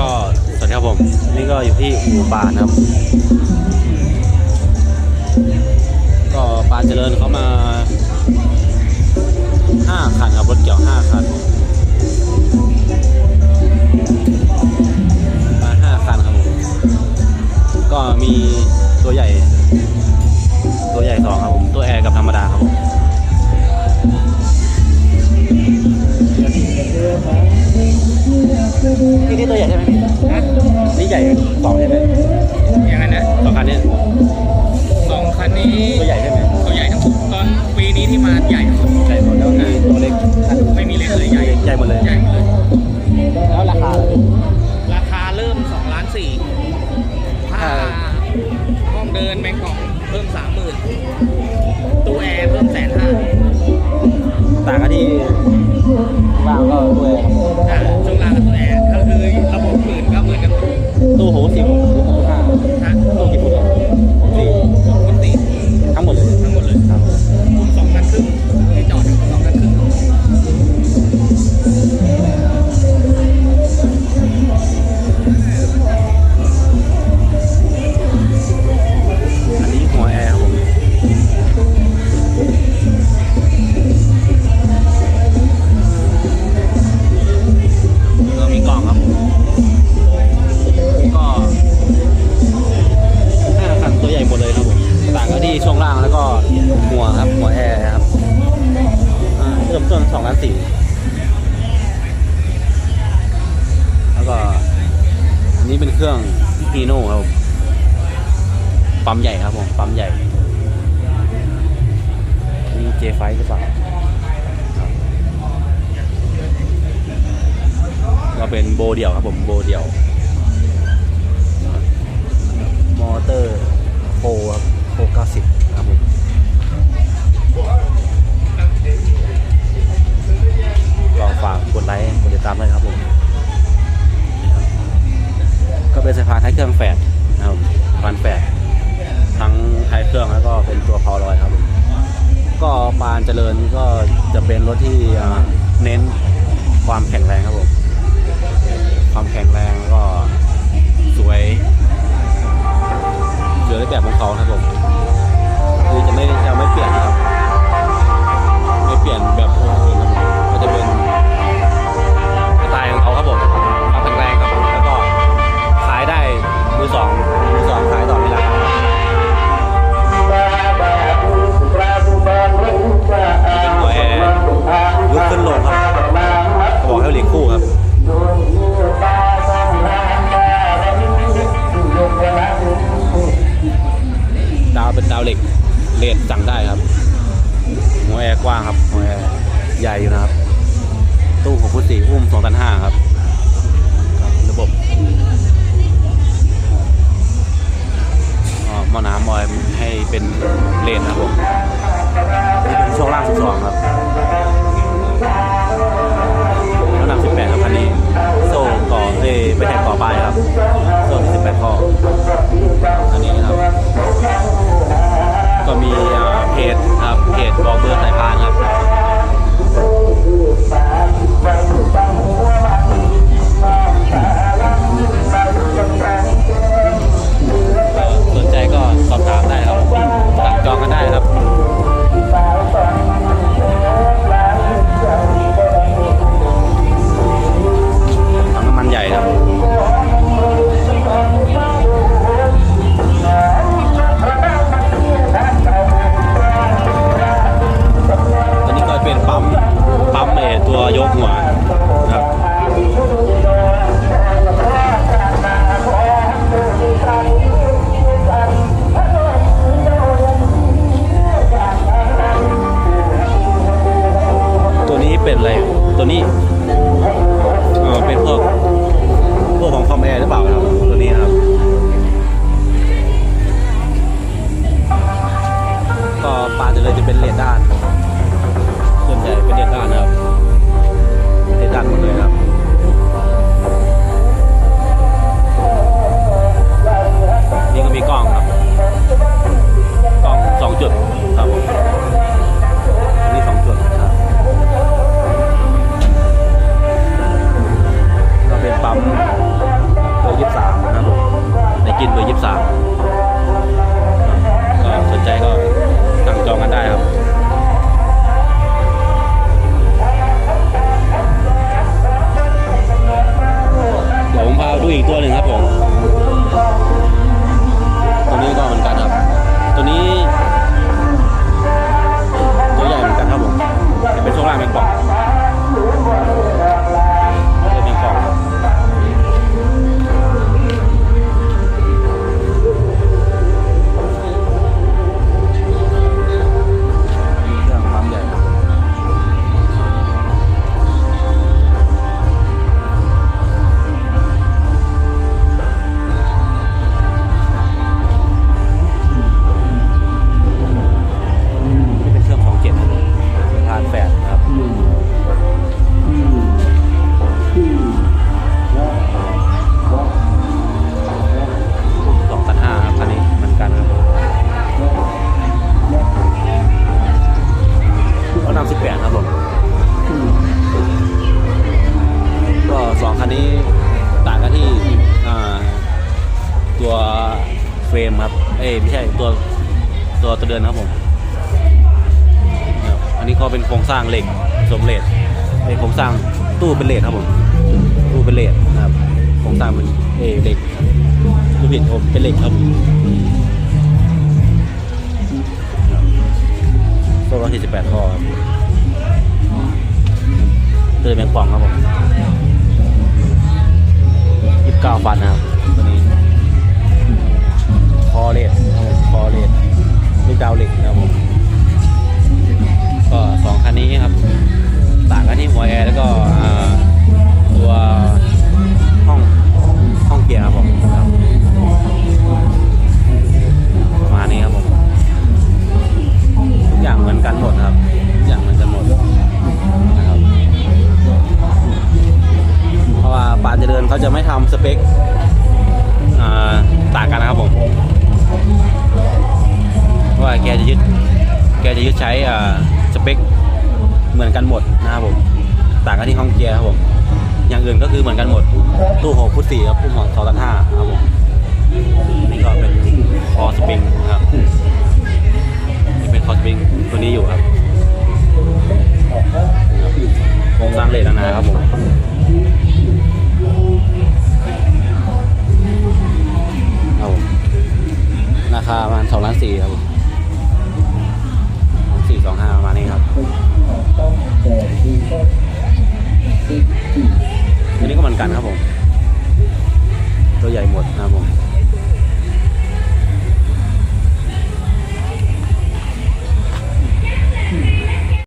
ก็สวัสดีครับผม นี่ก็อยู่ที่อู่ปานครับ ก็ปานเจริญเขามาห้าคันครับรถเกี่ยวห้าคัน นี่นี่ตัวใหญ่ใช่ไหมพี่นี่ใหญ่สองใช่ไหมยังไงนะสองคันนี้สองคันนี้ตัวใหญ่ใช่ไหมตัวใหญ่ทั้งคู่ตอนปีนี้ที่มาใหญ่ทั้งคู่ใหญ่หมดแล้วมีตัวเล็กไม่มีเล็กเลยใหญ่ใหญ่หมดเลยใหญ่หมดเลยแล้วราคาราคา ตู้หูสิ ฮีโน่ครับผมปั๊มใหญ่ครับผมปั๊มใหญ่นี่เจไฟหรือเปล่าครับก็เป็นโบเดี่ยวครับผมโบเดี่ยว ดนะครับพานแฝดทั้งท้ายเครื่องแล้วก็เป็นตัวพาวลอยครับผมก็ปานเจริญก็จะเป็นรถที่อ่าเน้นความแข็งแรงครับผมความแข็งแรงแล้วก็สวย เหล็กเลดสั่งได้ครับ หัวแอร์กว้างครับ หัวแอร์ใหญ่อยู่นะครับ ตู้6พุทต4อุ้ม2ตันห้าครับ ระบบหม้อน้ำออยให้เป็นเลนนะครับผมนี่เป็นช่วงล่างสิบสองครับน้ำหนัก18 ครับคันนี้ โซ่ต่อเอไม่แทงต่อไปครับ โซ่18ข้อ ตัวตัวเดินครับผม อันนี้ก็เป็นโครงสร้างเหล็กสมเหล็กเป็นโครงสร้างตู้เป็นเหล็กครับผม ตู้เป็นเหล็กนะครับ โครงสร้างเป็นเอเหล็กดูผิดผมเป็นเหล็กครับโซ่ร้อยสี่สิบแปดข้อครับเตือนแมงป่องครับผมยี่สิบเก้าฟันนะครับตัวนี้คอเลดครับผมคอเลด ลูกดาวเหล็กนะครับผมก็สองคันนี้ครับต่างกันที่หัวแอร์แล้วก็ตัวห้องห้องเกียร์ครับผมประมาณนี้ครับผมทุกอย่างเหมือนกันหมดครับทุกอย่างเหมือนกันหมดนะครับเพราะว่าปาเจริญเขาจะไม่ทำสเปค จะยึดใช้สเปคเหมือนกันหมดนะครับผมต่างกันที่ห้องเกียร์ครับผมอย่างอื่นก็คือเหมือนกันหมด ตู้หกฟุตสี่ครับพุ่มหอสองตันห้าครับผมนี่ก็เป็นคอสปริงครับนี่เป็นคอสปริงตัวนี้อยู่ครับ